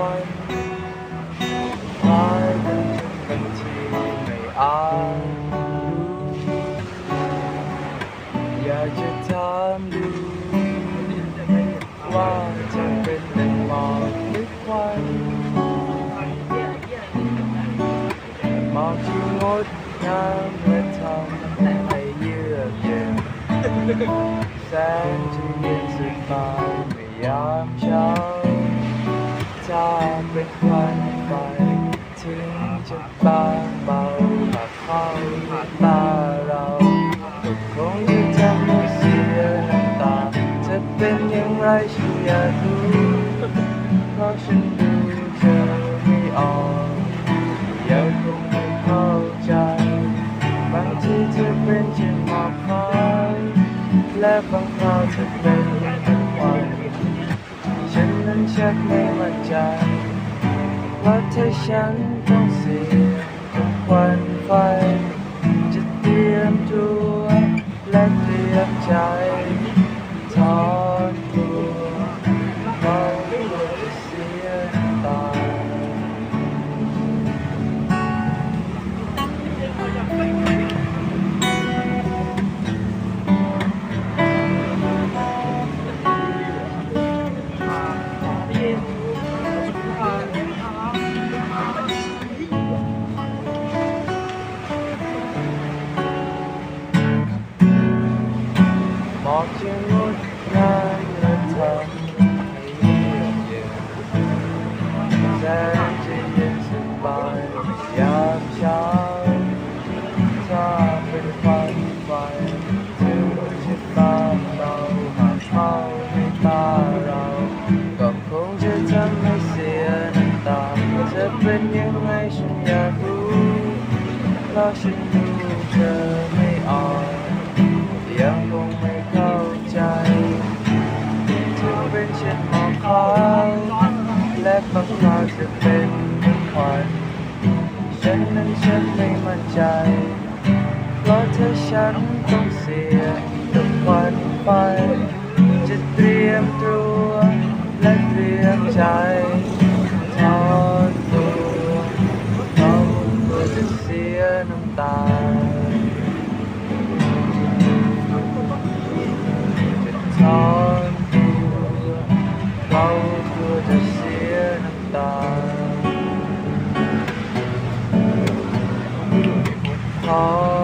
วันคล้ายกันทันไม่อาอยากจะถามดูว่าจะเป็นดังหมอกหรือควันมอกที่งดงามและทำให้เยือกเย็นแสงที่เย็นสบายม่ยามเช้า ถ้าเป็นควันไฟถึงจะบางเบาหากเข้าตาเราก็คงจะทำให้เสียน้ำตาจะเป็นอย่างไรฉันอยากรู้เพราะฉันดูเธอไม่ออกยังคงไม่เข้าใจบางทีเธอเป็นเช่นหมอกควันและบางคราวเธอเป็นเหมือน ชักไม่มั่นใจว่าถ้าฉันต้องเสีย อกจะงดงามและทำให้เยือกเย็นแสงจะเย็นสบายยามเช้าถ้าเป็นควันไฟถึงจะตามเราหากเข้าในตาเรา ก็คงจะทำให้เสียน้ำตาจะเป็นยังไงฉันอยากรู้เพราะฉันดูเธอ บางคราวจะเป็นเหมือนควันฉันนั้นฉันไม่มั่นใจ เพราะถ้าฉันต้องเสียกับควันไฟจะเตรียมตัวและเตรียมใจถอนตัวเพราะกลัวจะเสียน้ำตาจะถอน ถอน